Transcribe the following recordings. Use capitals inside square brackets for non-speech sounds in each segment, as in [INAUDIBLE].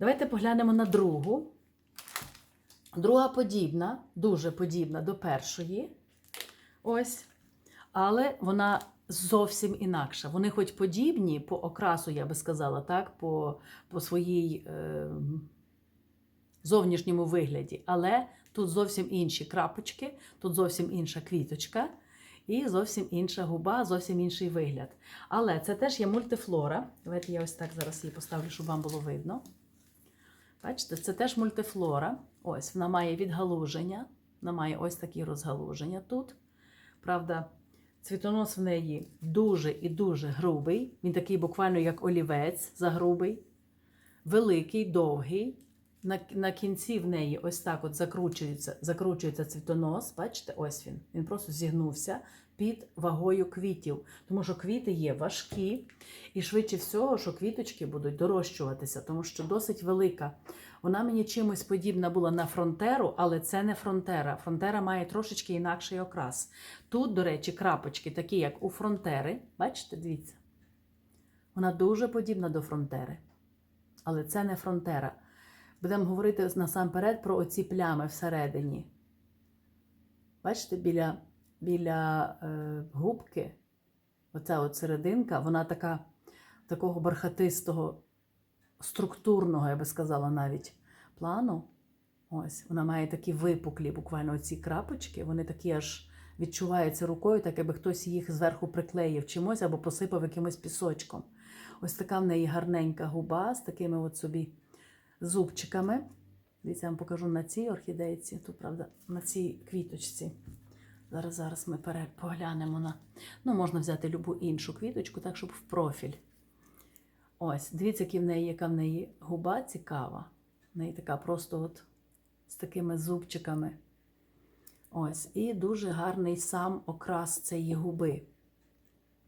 Давайте поглянемо на другу. Друга подібна, дуже подібна до першої. Ось. Але вона зовсім інакша. Вони хоч подібні по окрасу, я би сказала, так, по, по своїй е, зовнішньому вигляді. Але тут зовсім інші крапочки, тут зовсім інша квіточка і зовсім інша губа, зовсім інший вигляд. Але це теж є мультифлора. Давайте я ось так зараз її поставлю, щоб вам було видно. Бачите, це теж мультифлора. Ось вона має відгалуження. Вона має ось такі розгалуження тут. Правда, цвітонос в неї дуже і дуже грубий. Він такий буквально як олівець загрубий, великий, довгий. На, на кінці в неї ось так от закручується, закручується цвітонос. Бачите, ось він. Він просто зігнувся під вагою квітів. Тому що квіти є важкі, і швидше всього, що квіточки будуть дорощуватися, тому що досить велика. Вона мені чимось подібна була на фронтеру, але це не фронтера. Фронтера має трошечки інакший окрас. Тут, до речі, крапочки, такі, як у фронтери. Бачите, дивіться. Вона дуже подібна до фронтери. Але це не фронтера. Будемо говорити насамперед про оці плями всередині. Бачите, біля, біля е, губки, оця от серединка, вона така, такого бархатистого, структурного, я би сказала, навіть плану. Ось, вона має такі випуклі, буквально оці крапочки, вони такі аж відчуваються рукою, так якби хтось їх зверху приклеїв чимось або посипав якимось пісочком. Ось така в неї гарненька губа з такими от собі зубчиками. Дивіться, я вам покажу на цій орхідейці, тут, правда, на цій квіточці. Зараз зараз ми поглянемо на. Ну, можна взяти любу іншу квіточку, так, щоб в профіль. Ось, дивіться, які в неї, яка в неї губа цікава. В неї така просто от з такими зубчиками. Ось, і дуже гарний сам окрас цієї губи.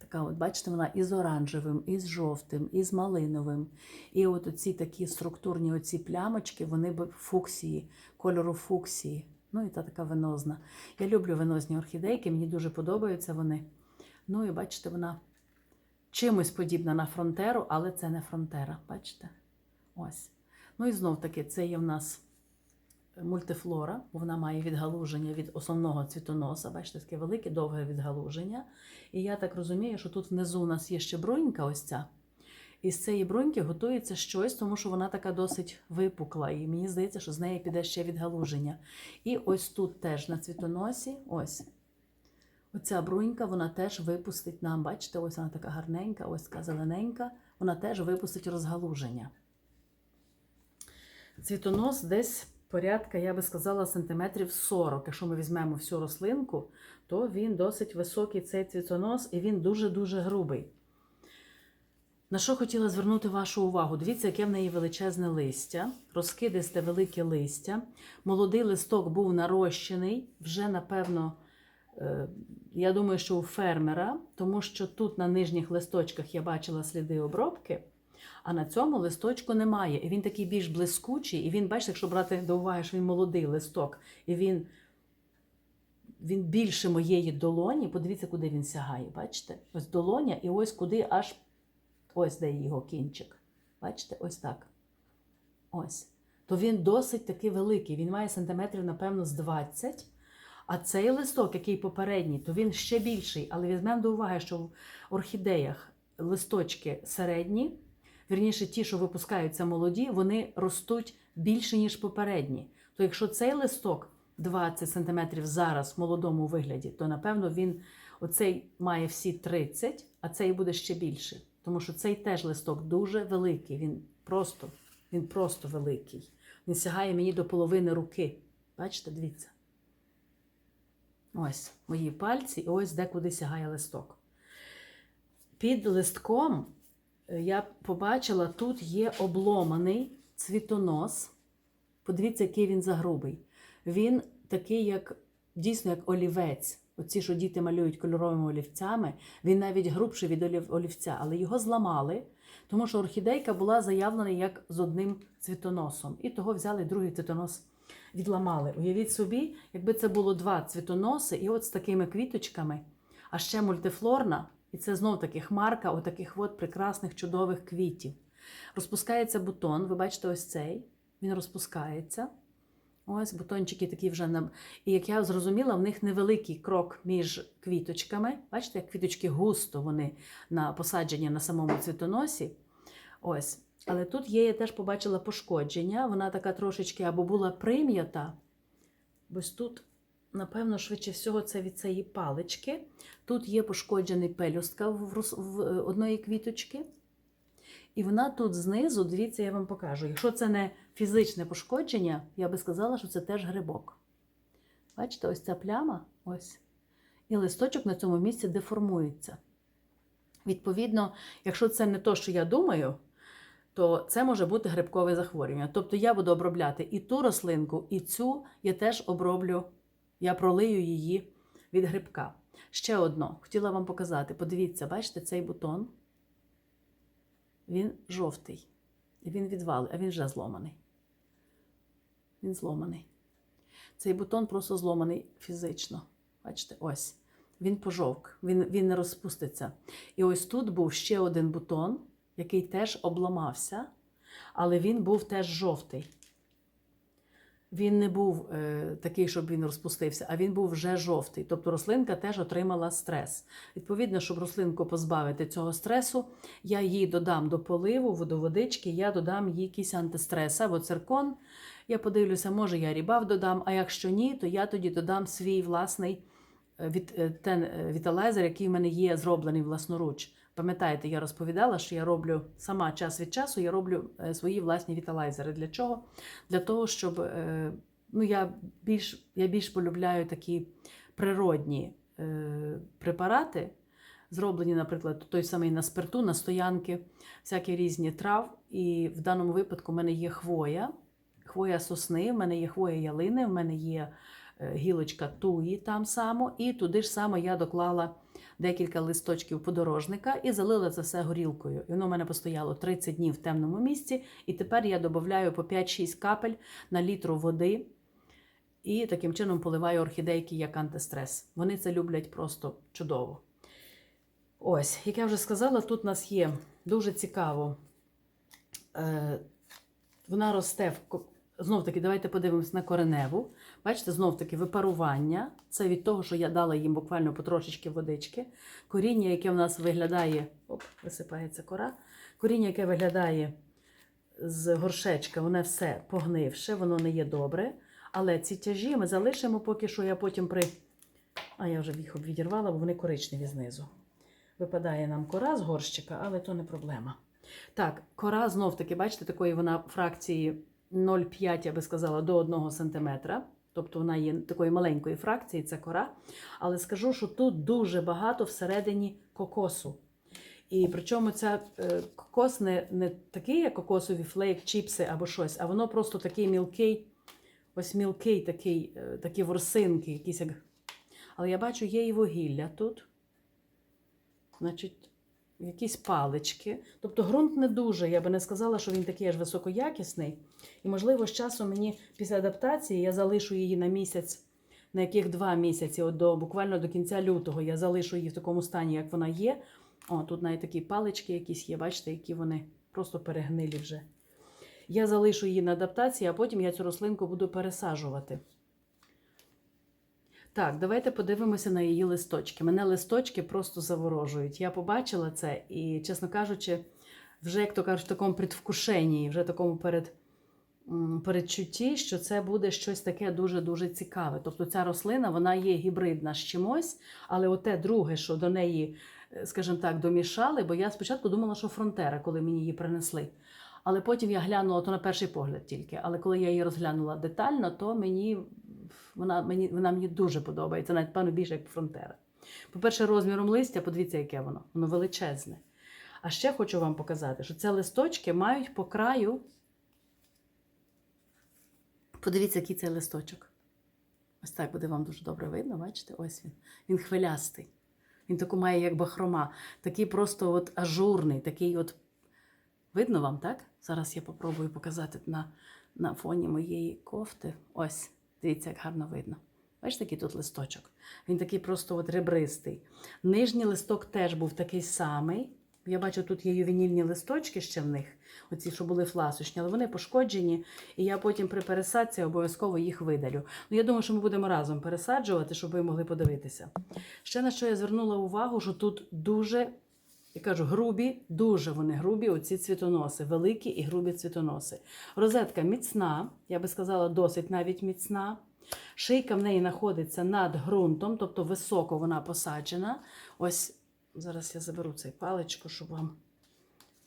Така, от, бачите, вона і з оранжевим, і з жовтим, і з малиновим. І от оці такі структурні оці плямочки, вони б фуксії, кольору фуксії. Ну і та така венозна. Я люблю венозні орхідейки, мені дуже подобаються вони. Ну і бачите, вона чимось подібна на фронтеру, але це не фронтера. Бачите? Ось. Ну і знов таки, це є в нас мультифлора, бо вона має відгалуження від основного цвітоноса. Бачите, таке велике, довге відгалуження. І я так розумію, що тут внизу у нас є ще брунька, ось ця. І з цієї бруньки готується щось, тому що вона така досить випукла. І мені здається, що з неї піде ще відгалуження. І ось тут теж на цвітоносі, ось. Оця брунька, вона теж випустить нам, бачите, ось вона така гарненька, ось така зелененька, вона теж випустить розгалуження. Цвітонос десь порядка, я би сказала, сантиметрів 40. Якщо ми візьмемо всю рослинку, то він досить високий цей цвітонос і він дуже-дуже грубий. На що хотіла звернути вашу увагу? Дивіться, яке в неї величезне листя, розкидисте велике листя. Молодий листок був нарощений, вже, напевно, е, я думаю, що у фермера, тому що тут на нижніх листочках я бачила сліди обробки, а на цьому листочку немає. І він такий більш блискучий, і він, бачите, якщо брати до уваги, що він молодий листок, і він, він більше моєї долоні, подивіться, куди він сягає. Бачите? Ось долоня, і ось куди аж ось де його кінчик. Бачите, ось так. Ось. То він досить таки великий. Він має сантиметрів, напевно, з 20. А цей листок, який попередній, то він ще більший. Але візьмемо до уваги, що в орхідеях листочки середні, вірніше, ті, що випускаються молоді, вони ростуть більше, ніж попередні. То якщо цей листок 20 см зараз в молодому вигляді, то напевно він оцей має всі 30, а цей буде ще більше. Тому що цей теж листок дуже великий. Він просто, він просто великий. Він сягає мені до половини руки. Бачите, дивіться. Ось мої пальці, і ось де куди сягає листок. Під листком я побачила, тут є обломаний цвітонос. Подивіться, який він загрубий. Він такий, як дійсно як олівець. Оці, що діти малюють кольоровими олівцями, він навіть грубший від олівця, але його зламали, тому що орхідейка була заявлена як з одним цвітоносом. І того взяли другий цвітонос, відламали. Уявіть собі, якби це було два цвітоноси, і от з такими квіточками, а ще мультифлорна, і це знов таки хмарка отаких от прекрасних чудових квітів. Розпускається бутон. Ви бачите, ось цей. Він розпускається. Ось бутончики такі вже на. І як я зрозуміла, в них невеликий крок між квіточками. Бачите, як квіточки густо вони на посаджені на самому цвітоносі. Ось. Але тут є, я теж побачила пошкодження. Вона така трошечки або була прим'ята. Ось тут, напевно, швидше всього, це від цієї палички. Тут є пошкоджений пелюстка в, е, одної квіточки. І вона тут знизу, дивіться, я вам покажу. Якщо це не фізичне пошкодження, я би сказала, що це теж грибок. Бачите, ось ця пляма, ось. І листочок на цьому місці деформується. Відповідно, якщо це не то, що я думаю, то це може бути грибкове захворювання. Тобто я буду обробляти і ту рослинку, і цю я теж оброблю, я пролию її від грибка. Ще одно, хотіла вам показати. Подивіться, бачите, цей бутон. Він жовтий. Він відвалий, а він вже зломаний. Він зломаний. Цей бутон просто зломаний фізично. Бачите, ось. Він пожовк, він, він не розпуститься. І ось тут був ще один бутон, який теж обламався, але він був теж жовтий. Він не був е, такий, щоб він розпустився, а він був вже жовтий. Тобто рослинка теж отримала стрес. Відповідно, щоб рослинку позбавити цього стресу, я їй додам до поливу, до водички, я додам їй антистрес або циркон. Я подивлюся, може я рібав додам, а якщо ні, то я тоді додам свій власний е, від, е, е, віталайзер, який в мене є зроблений власноруч. Пам'ятаєте, я розповідала, що я роблю сама час від часу, я роблю е, свої власні віталайзери. Для чого? Для того, щоб е, ну, я більш, я більш полюбляю такі природні е, препарати, зроблені, наприклад, той самий на спирту, на стоянки, всякі різні трав. І в даному випадку в мене є хвоя, хвоя сосни, в мене є хвоя ялини, в мене є гілочка туї там само, і туди ж само я доклала декілька листочків подорожника і залила це все горілкою. І воно в мене постояло 30 днів в темному місці, і тепер я додаю по 5-6 капель на літру води. І таким чином поливаю орхідейки як антистрес. Вони це люблять просто чудово. Ось, як я вже сказала, тут у нас є дуже цікаво. Е, вона росте в знов таки, давайте подивимось на кореневу. Бачите, знов таки випарування. Це від того, що я дала їм буквально потрошечки водички. Коріння, яке в нас виглядає, оп, висипається кора. Коріння, яке виглядає з горшечка, воно все погнивше, воно не є добре. Але ці тяжі ми залишимо поки що я потім при. А я вже їх відірвала, бо вони коричневі знизу. Випадає нам кора з горщика, але то не проблема. Так, кора знов таки, бачите, такої вона фракції 0,5, я би сказала, до 1 см. Тобто вона є такої маленької фракції, це кора. Але скажу, що тут дуже багато всередині кокосу. І причому ця е, кокос не, не такий, як кокосові флейк, чіпси або щось, а воно просто такий мілкий, ось мілкий такий, е, такі ворсинки, якісь як. Але я бачу, є і вугілля тут. Значить, якісь палички. Тобто ґрунт не дуже. Я би не сказала, що він такий аж високоякісний. І, можливо, з часом мені після адаптації я залишу її на місяць, на яких два місяці, от до, буквально до кінця лютого, я залишу її в такому стані, як вона є. О, тут навіть такі палички якісь є, бачите, які вони просто перегнилі вже. Я залишу її на адаптації, а потім я цю рослинку буду пересаджувати. Так, давайте подивимося на її листочки. Мене листочки просто заворожують. Я побачила це і, чесно кажучи, вже, як то кажуть, в такому предвкушенні, вже такому перед, передчутті, що це буде щось таке дуже-дуже цікаве. Тобто ця рослина вона є гібридна з чимось, але оте друге, що до неї, е, скажімо так, домішали, бо я спочатку думала, що фронтера, коли мені її принесли. Але потім я глянула то на перший погляд тільки. Але коли я її розглянула детально, то мені вона мені, вона мені дуже подобається, навіть певно більше як фронтера. По-перше, розміром листя, подивіться, яке воно. Воно величезне. А ще хочу вам показати, що ці листочки мають по краю. Подивіться, який цей листочок. Ось так буде вам дуже добре видно, бачите? Ось він. Він хвилястий. Він таку має, як бахрома. Такий просто от ажурний, такий от. Видно вам, так? Зараз я попробую показати на, на фоні моєї кофти. Ось, дивіться, як гарно видно. Бачите, який тут листочок? Він такий просто от ребристий. Нижній листок теж був такий самий. Я бачу, тут є ювенільні листочки ще в них, оці, що були фласочні, але вони пошкоджені, і я потім при пересадці обов'язково їх видалю. Ну, я думаю, що ми будемо разом пересаджувати, щоб ви могли подивитися. Ще на що я звернула увагу, що тут дуже, я кажу, грубі, дуже вони грубі, оці цвітоноси, великі і грубі цвітоноси. Розетка міцна, я би сказала, досить навіть міцна. Шийка в неї знаходиться над ґрунтом, тобто високо вона посаджена. Ось зараз я заберу цей паличку, щоб вам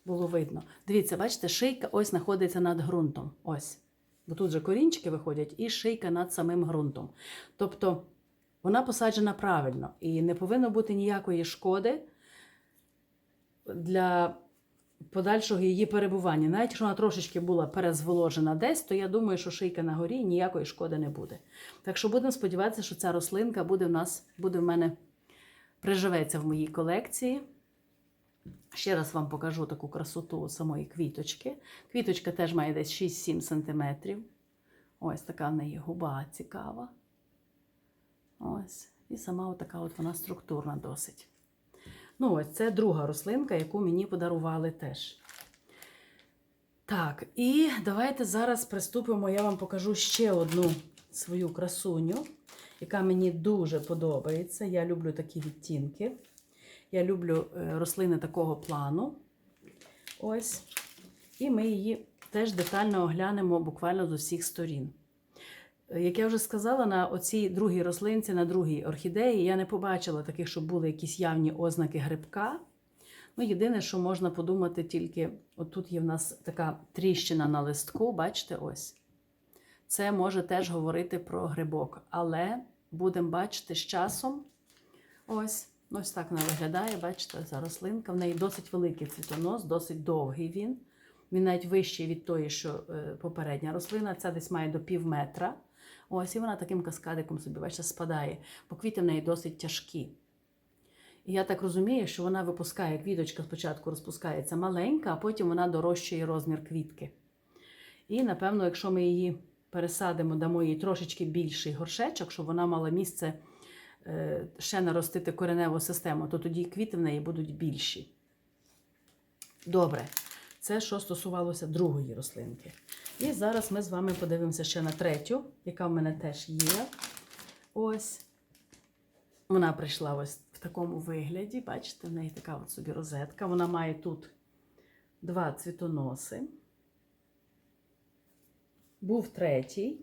було видно. Дивіться, бачите, шийка ось знаходиться над ґрунтом. Ось. Бо тут же корінчики виходять, і шийка над самим ґрунтом. Тобто вона посаджена правильно і не повинно бути ніякої шкоди для подальшого її перебування. Навіть якщо вона трошечки була перезволожена десь, то я думаю, що шийка на горі ніякої шкоди не буде. Так що будемо сподіватися, що ця рослинка буде в нас, буде в мене приживеться в моїй колекції. Ще раз вам покажу таку красоту самої квіточки. Квіточка теж має десь 6-7 см. Ось така в неї губа цікава. Ось. І сама така от вона структурна досить. Ну, ось це друга рослинка, яку мені подарували теж. Так, і давайте зараз приступимо. Я вам покажу ще одну свою красуню, яка мені дуже подобається. Я люблю такі відтінки. Я люблю е, рослини такого плану. Ось. І ми її теж детально оглянемо буквально з усіх сторін. Як я вже сказала, на оцій другій рослинці, на другій орхідеї, я не побачила таких, щоб були якісь явні ознаки грибка. Ну, єдине, що можна подумати, тільки отут є в нас така тріщина на листку, бачите, ось. Це може теж говорити про грибок, але будемо бачити з часом. Ось, ось так вона виглядає, бачите, ця рослинка. В неї досить великий цвітонос, досить довгий він. Він навіть вищий від тої, що е, попередня рослина. Ця десь має до пів метра. Ось, і вона таким каскадиком собі, бачите, спадає. Бо квіти в неї досить тяжкі. І я так розумію, що вона випускає квіточка спочатку розпускається маленька, а потім вона дорощує розмір квітки. І, напевно, якщо ми її пересадимо, дамо їй трошечки більший горшечок, щоб вона мала місце е, ще наростити кореневу систему, то тоді квіти в неї будуть більші. Добре, це що стосувалося другої рослинки. І зараз ми з вами подивимося ще на третю, яка в мене теж є. Ось. Вона прийшла ось в такому вигляді. Бачите, в неї така от собі розетка. Вона має тут два цвітоноси. Був третій.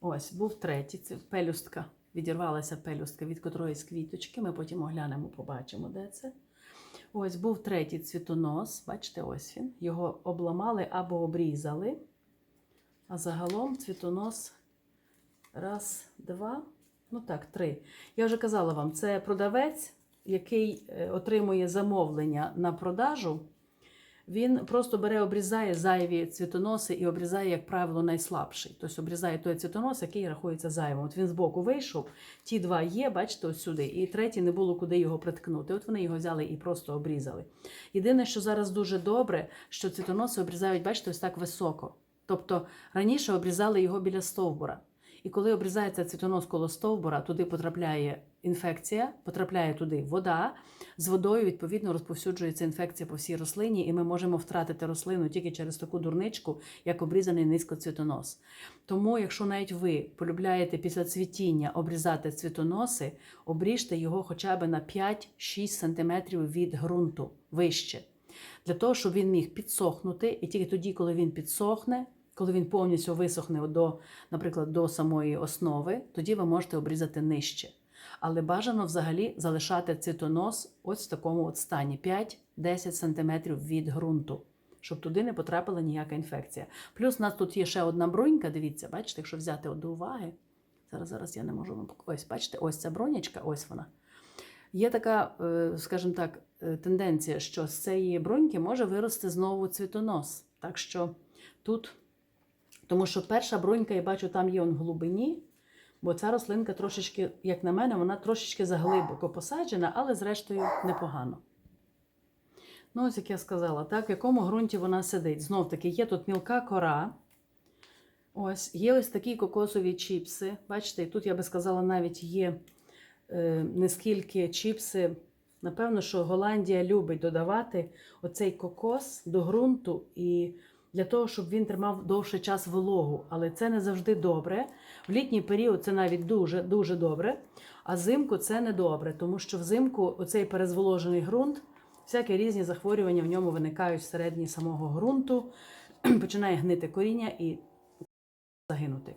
Ось, був третій. Це пелюстка. Відірвалася пелюстка від котрої з квіточки. Ми потім оглянемо, побачимо, де це. Ось був третій цвітонос. Бачите, ось він. Його обламали або обрізали. А загалом цвітонос раз, два, ну так, три. Я вже казала вам, це продавець, який е, отримує замовлення на продажу. Він просто бере, обрізає зайві цвітоноси і обрізає, як правило, найслабший. Тобто обрізає той цвітонос, який рахується зайвим. От він збоку вийшов, ті два є, бачите, ось сюди, і третій не було куди його приткнути. От вони його взяли і просто обрізали. Єдине, що зараз дуже добре, що цвітоноси обрізають, бачите, ось так високо. Тобто раніше обрізали його біля стовбура. І коли обрізається цвітонос коло стовбура, туди потрапляє інфекція, потрапляє туди вода. З водою, відповідно, розповсюджується інфекція по всій рослині, і ми можемо втратити рослину тільки через таку дурничку, як обрізаний низькоцвітонос. Тому, якщо навіть ви полюбляєте після цвітіння обрізати цвітоноси, обріжте його хоча б на 5-6 см від ґрунту вище. Для того, щоб він міг підсохнути, і тільки тоді, коли він підсохне, коли він повністю висохне до, наприклад, до самої основи, тоді ви можете обрізати нижче. Але бажано взагалі залишати цвітонос ось в такому от стані 5-10 см від ґрунту, щоб туди не потрапила ніяка інфекція. Плюс у нас тут є ще одна брунька, дивіться, бачите, якщо взяти до уваги. Зараз, зараз я не можу вам Ось, бачите, ось ця бронячка, ось вона. Є така, е, скажімо так, е, тенденція, що з цієї броньки може вирости знову цвітонос. Так що тут, тому що перша бронька, я бачу, там є в глибині, бо ця рослинка трошечки, як на мене, вона трошечки заглибоко посаджена, але зрештою непогано. Ну, ось як я сказала, так, в якому ґрунті вона сидить. Знов таки, є тут мілка кора. Ось, є ось такі кокосові чіпси. Бачите, тут я би сказала, навіть є е, не скільки чіпси Напевно, що Голландія любить додавати оцей кокос до ґрунту і для того, щоб він тримав довший час вологу. Але це не завжди добре. В літній період це навіть дуже дуже добре. А взимку це не добре, тому що взимку оцей перезволожений ґрунт, всякі різні захворювання в ньому виникають всередині самого ґрунту, [CLEARS THROAT] починає гнити коріння і загинути.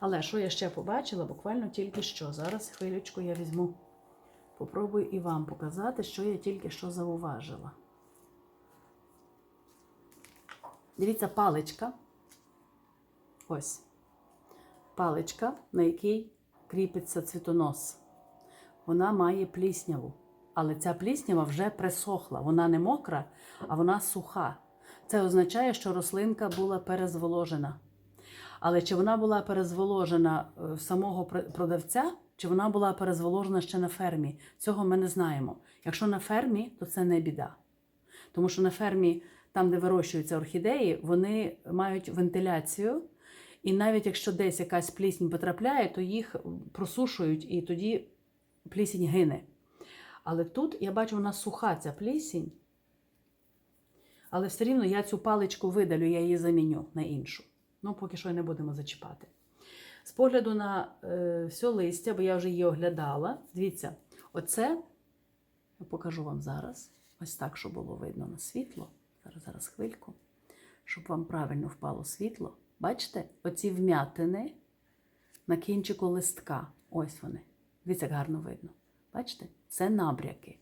Але що я ще побачила, буквально тільки що. Зараз хвилючку я візьму. Попробую і вам показати, що я тільки що зауважила. Дивіться, паличка. Ось. Паличка, на якій кріпиться цвітонос. Вона має плісняву. Але ця пліснява вже присохла. Вона не мокра, а вона суха. Це означає, що рослинка була перезволожена. Але чи вона була перезволожена е, самого продавця, чи вона була перезволожена ще на фермі? Цього ми не знаємо. Якщо на фермі, то це не біда. Тому що на фермі, там, де вирощуються орхідеї, вони мають вентиляцію. І навіть якщо десь якась плісінь потрапляє, то їх просушують і тоді плісінь гине. Але тут я бачу, вона суха ця плісінь. Але все рівно я цю паличку видалю, я її заміню на іншу. Ну, поки що не будемо зачіпати. З погляду на е, все листя, бо я вже її оглядала. Дивіться, оце я покажу вам зараз. Ось так, щоб було видно на світло. Зараз, зараз хвильку, щоб вам правильно впало світло. Бачите, оці вмятини на кінчику листка. Ось вони. Дивіться, як гарно видно. Бачите? Це набряки.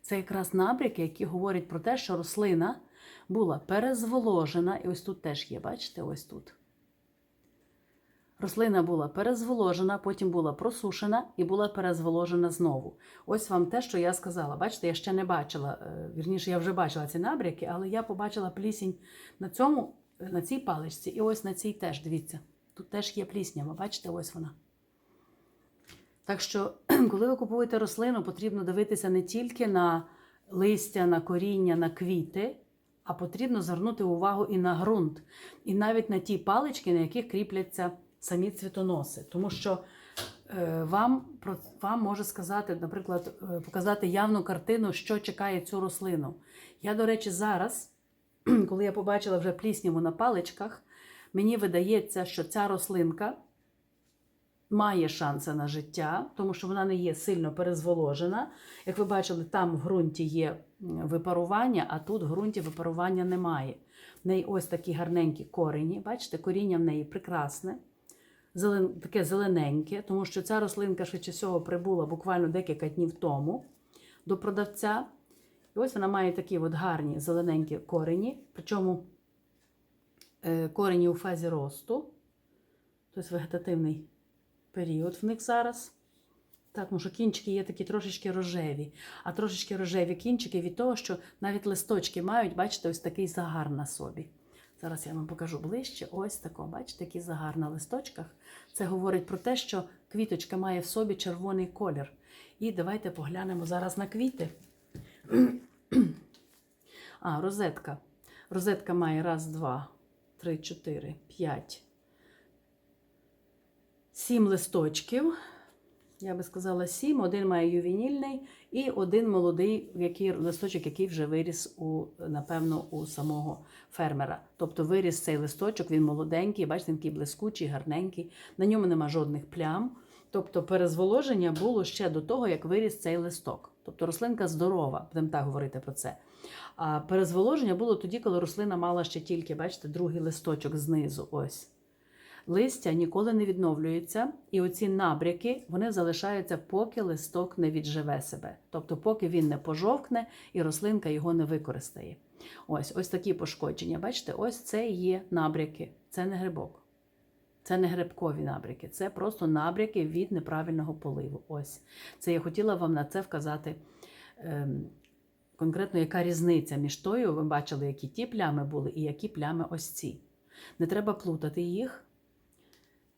Це якраз набряки, які говорять про те, що рослина була перезволожена, і ось тут теж є, бачите, ось тут. Рослина була перезволожена, потім була просушена і була перезволожена знову. Ось вам те, що я сказала. Бачите, я ще не бачила, е, вірніше, я вже бачила ці набряки, але я побачила плісінь на цьому, на цій паличці, і ось на цій теж. Дивіться, тут теж є пліснява, бачите, ось вона. Так що, [CLEARS THROAT] коли ви купуєте рослину, потрібно дивитися не тільки на листя, на коріння, на квіти, а потрібно звернути увагу і на ґрунт, і навіть на ті палички, на яких кріпляться самі цвітоноси. Тому що е, вам, вам може сказати, наприклад, е, показати явну картину, що чекає цю рослину. Я, до речі, зараз, [CLEARS THROAT] коли я побачила вже плісняву на паличках, мені видається, що ця рослинка має шанси на життя, тому що вона не є сильно перезволожена. Як ви бачили, там в ґрунті є випарування, а тут в ґрунті випарування немає. В неї ось такі гарненькі корені. Бачите, коріння в неї прекрасне, зелен... таке зелененьке, тому що ця рослинка швидше всього прибула буквально декілька днів тому до продавця. І ось вона має такі от гарні зелененькі корені, причому е, корені у фазі росту, тобто вегетативний період в них зараз. Так, тому що кінчики є такі трошечки рожеві, а трошечки рожеві кінчики від того, що навіть листочки мають, бачите, ось такий загар на собі. Зараз я вам покажу ближче. Ось тако, бачите, який загар на листочках. Це говорить про те, що квіточка має в собі червоний колір. І давайте поглянемо зараз на квіти. А, розетка. Розетка має раз, два, три, чотири, п'ять. Сім листочків. Я би сказала сім. Один має ювенільний і один молодий, який, листочок, який вже виріс у, напевно, у самого фермера. Тобто виріс цей листочок, він молоденький, бачите, він такий блискучий, гарненький. На ньому нема жодних плям. Тобто перезволоження було ще до того, як виріс цей листок. Тобто рослинка здорова, будемо так говорити про це. А перезволоження було тоді, коли рослина мала ще тільки, бачите, другий листочок знизу. Ось. Листя ніколи не відновлюється, і оці набряки вони залишаються, поки листок не відживе себе. Тобто, поки він не пожовкне і рослинка його не використає. Ось ось такі пошкодження. Бачите, ось це є набряки. Це не грибок. Це не грибкові набряки, це просто набряки від неправильного поливу. Ось. Це я хотіла вам на це вказати. Ем, Конкретно, яка різниця між тою, ви бачили, які ті плями були, і які плями ось ці. Не треба плутати їх.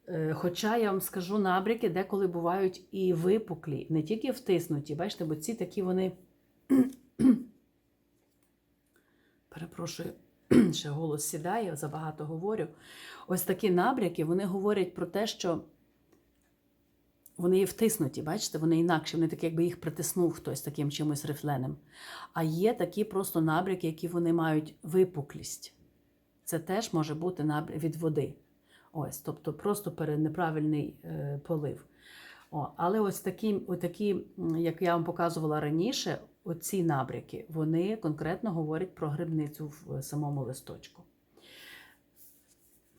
Е, Хоча я вам скажу, набряки деколи бувають і випуклі, не тільки втиснуті. Бачите, бо ці такі вони. [CLEARS THROAT] Перепрошую, [CLEARS THROAT] ще голос сідає, забагато говорю. Ось такі набряки вони говорять про те, що вони є втиснуті, бачите, вони інакші, вони такі, якби їх притиснув хтось таким чимось рифленим. А є такі просто набряки, які вони мають випуклість. Це теж може бути набряк від води. Ось, тобто просто неправильний е, полив. О, але ось такі, отакі, як я вам показувала раніше, оці набряки, вони конкретно говорять про грибницю в е, самому листочку.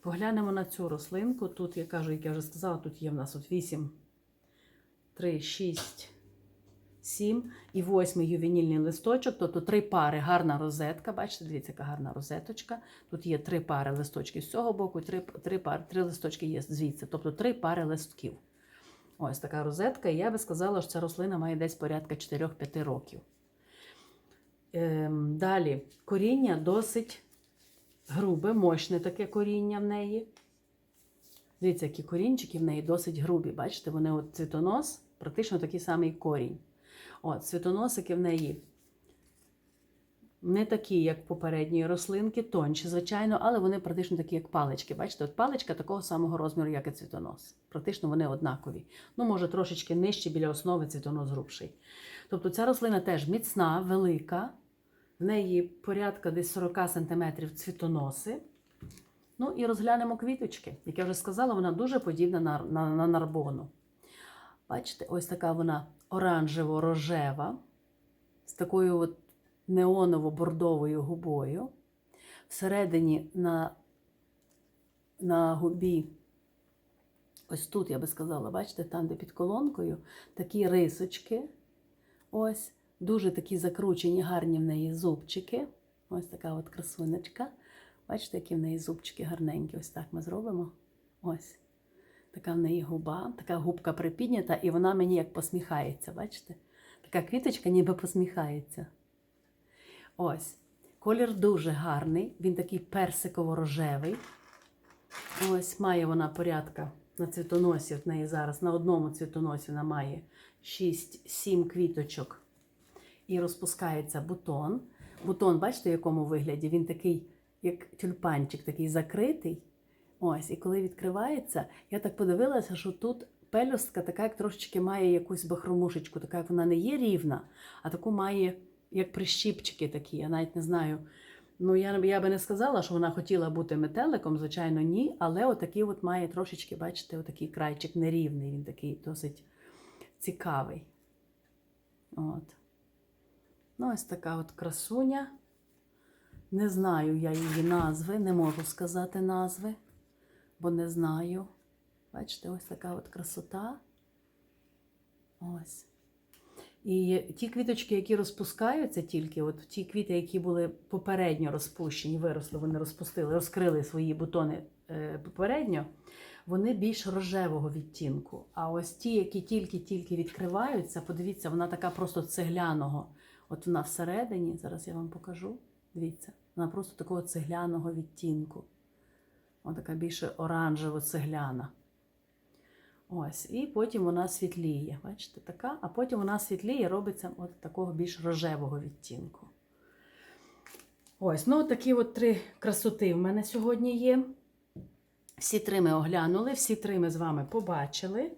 Поглянемо на цю рослинку. Тут, я кажу, як я вже сказала, тут є в нас от 8, 3, 6, 7 і 8 ювенільний листочок, тобто три пари, гарна розетка. Бачите, дивіться, яка гарна розеточка. Тут є три пари листочків з цього боку, три, три, пари, три листочки є звідси, тобто три пари листків. Ось така розетка. І я би сказала, що ця рослина має десь порядка 4-5 років. Ем, далі, коріння досить грубе, мощне таке коріння в неї. Дивіться, які корінчики в неї досить грубі. Бачите, вони от цвітонос, практично такий самий корінь. От, цвітоносики в неї не такі, як попередньої рослинки, тонші, звичайно, але вони практично такі, як палички. Бачите, от паличка такого самого розміру, як і цвітонос. Практично вони однакові. Ну, може, трошечки нижче біля основи цвітонос грубший. Тобто ця рослина теж міцна, велика. В неї порядка десь 40 см цвітоноси. Ну і розглянемо квіточки. Як я вже сказала, вона дуже подібна на, на, на нарбону. Бачите, ось така вона оранжево-рожева, з такою от неоново-бордовою губою. Всередині на, на губі, ось тут, я би сказала, бачите, там, де під колонкою, такі рисочки. Ось, дуже такі закручені, гарні в неї зубчики. Ось така от красунечка. Бачите, які в неї зубчики гарненькі. Ось так ми зробимо. Ось. Така в неї губа, така губка припіднята, і вона мені як посміхається. Бачите? Така квіточка ніби посміхається. Ось. Колір дуже гарний, він такий персиково-рожевий. Ось має вона порядка на цвітоносі. В неї зараз на одному цвітоносі вона має 6-7 квіточок і розпускається бутон. Бутон, бачите, в якому вигляді? Він такий, як тюльпанчик, такий закритий. Ось, і коли відкривається, я так подивилася, що тут пелюстка така, як трошечки має якусь бахромушечку, така як вона не є рівна, а таку має, як прищіпчики такі. Я навіть не знаю. Ну, я, я би не сказала, що вона хотіла бути метеликом, звичайно, ні. Але отакий от має трошечки, бачите, отакий крайчик нерівний, він такий досить цікавий. От. Ну, ось така от красуня. Не знаю я її назви, не можу сказати назви, бо не знаю. Бачите, ось така от красота. Ось. І ті квіточки, які розпускаються тільки, от ті квіти, які були попередньо розпущені, виросли, вони розпустили, розкрили свої бутони е, попередньо, вони більш рожевого відтінку. А ось ті, які тільки-тільки відкриваються, подивіться, вона така просто цегляного. От вона всередині, зараз я вам покажу. Дивіться, вона просто такого цегляного відтінку. Ось така більше оранжево-цегляна. Ось, і потім вона світліє. Бачите, така, а потім вона світліє, робиться от такого більш рожевого відтінку. Ось, ну такі от три красоти в мене сьогодні є. Всі три ми оглянули, всі три ми з вами побачили.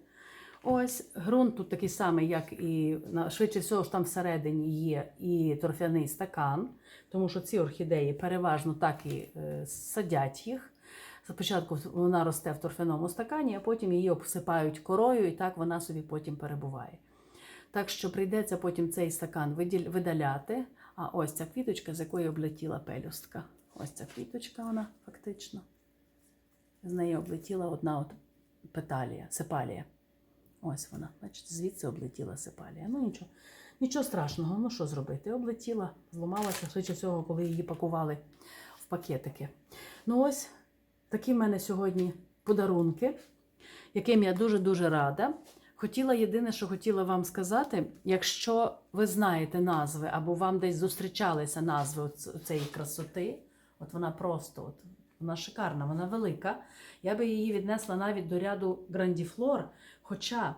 Ось ґрунт тут такий самий, як і швидше всього ж там всередині є і торфяний стакан, тому що ці орхідеї переважно так і е, садять їх. Спочатку вона росте в торфяному стакані, а потім її обсипають корою, і так вона собі потім перебуває. Так що прийдеться потім цей стакан видаляти. А ось ця квіточка, з якої облетіла пелюстка. Ось ця квіточка, вона фактично. З неї облетіла одна от петалія, сепалія. Ось вона, бачите, звідси облетіла сепалія. Ну нічого, нічого страшного, ну що зробити? Облетіла, зламалася, швидше всього, коли її пакували в пакетики. Ну ось такі в мене сьогодні подарунки, яким я дуже-дуже рада. Хотіла єдине, що хотіла вам сказати, якщо ви знаєте назви або вам десь зустрічалися назви цієї красоти, от вона просто, от, вона шикарна, вона велика. Я би її віднесла навіть до ряду грандіфлор, хоча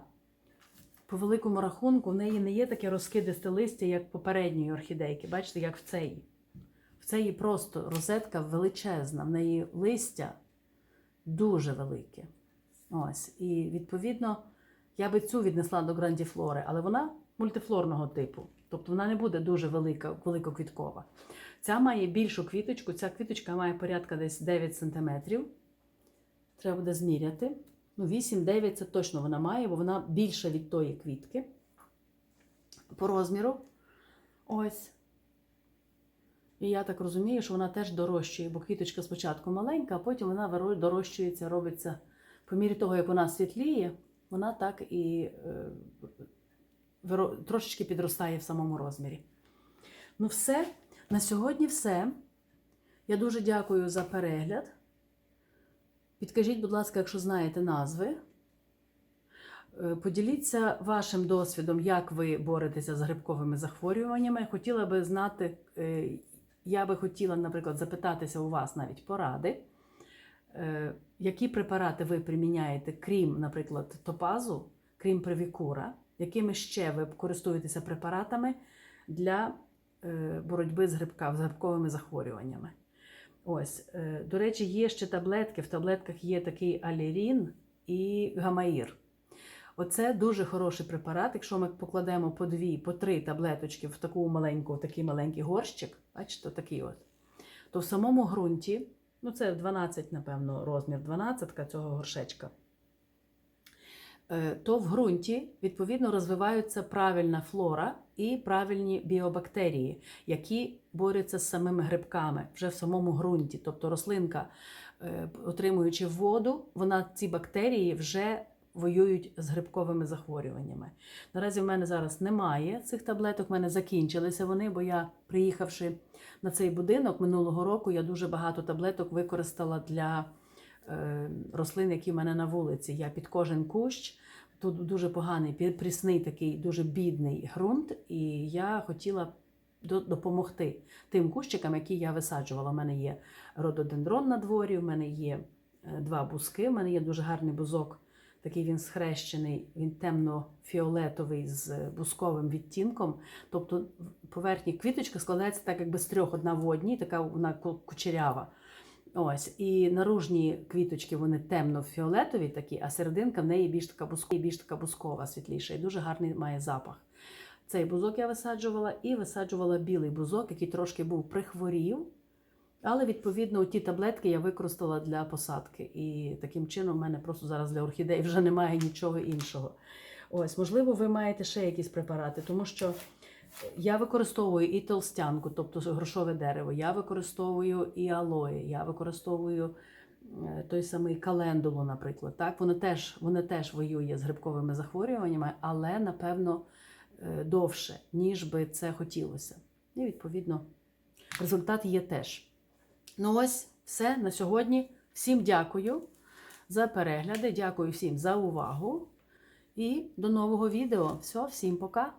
по великому рахунку в неї не є таке розкидисте листя, як попередньої орхідейки. Бачите, як в цій. В цій просто розетка величезна, в неї листя дуже велике. Ось. І відповідно Я би цю віднесла до грандіфлори, але вона мультифлорного типу. Тобто вона не буде дуже велика, великоквіткова. Ця має більшу квіточку. Ця квіточка має порядка десь 9 см. Треба буде зміряти. Ну, 8-9 це точно вона має, бо вона більша від тої квітки. По розміру. Ось. І я так розумію, що вона теж дорожчає, бо квіточка спочатку маленька, а потім вона дорожчується, робиться по мірі того, як вона світліє, вона так і е, трошечки підростає в самому розмірі. Ну, все. На сьогодні все. Я дуже дякую за перегляд. Підкажіть, будь ласка, якщо знаєте назви. Е, Поділіться вашим досвідом, як ви боретеся з грибковими захворюваннями. Хотіла би знати, е, я би хотіла, наприклад, запитатися у вас навіть поради, е, які препарати ви приміняєте, крім, наприклад, топазу, крім привікура, якими ще ви користуєтеся препаратами для е, боротьби з, грибка, з грибковими захворюваннями. Ось, е, до речі, є ще таблетки. В таблетках є такий алірін і гамаїр. Оце дуже хороший препарат. Якщо ми покладемо по дві, по три таблеточки в таку маленьку, в такий маленький горщик, бачите, такий от, то в самому ґрунті, ну це 12, напевно, розмір 12 цього горшечка, е, то в ґрунті відповідно розвиваються правильна флора і правильні біобактерії, які борються з самими грибками вже в самому ґрунті. Тобто рослинка, е, отримуючи воду, вона ці бактерії вже воюють з грибковими захворюваннями. Наразі в мене зараз немає цих таблеток, в мене закінчилися вони, бо я, приїхавши на цей будинок минулого року, я дуже багато таблеток використала для е, рослин, які в мене на вулиці. Я під кожен кущ. Тут дуже поганий, прісний такий, дуже бідний ґрунт, і я хотіла допомогти тим кущикам, які я висаджувала. У мене є рододендрон на дворі, у мене є е, два бузки, у мене є дуже гарний бузок, такий він схрещений, він темно-фіолетовий з бузковим відтінком. Тобто поверхні квіточка складається так, якби з трьох одна в одній, така вона кучерява. Ось, і наружні квіточки вони темно-фіолетові такі, а серединка в неї більш така бускова, більш така бускова, світліша, і дуже гарний має запах. Цей бузок я висаджувала і висаджувала білий бузок, який трошки був прихворів. Але відповідно ті таблетки я використала для посадки. І таким чином в мене просто зараз для орхідей вже немає нічого іншого. Ось, можливо, ви маєте ще якісь препарати, тому що я використовую і толстянку, тобто грошове дерево, я використовую і алої, я використовую е, той самий календулу, наприклад. Так? Воно теж, воно теж воює з грибковими захворюваннями, але напевно е, довше, ніж би це хотілося. І відповідно результат є теж. Ну ось все на сьогодні. Всім дякую за перегляди, дякую всім за увагу. І до нового відео. Все, всім пока!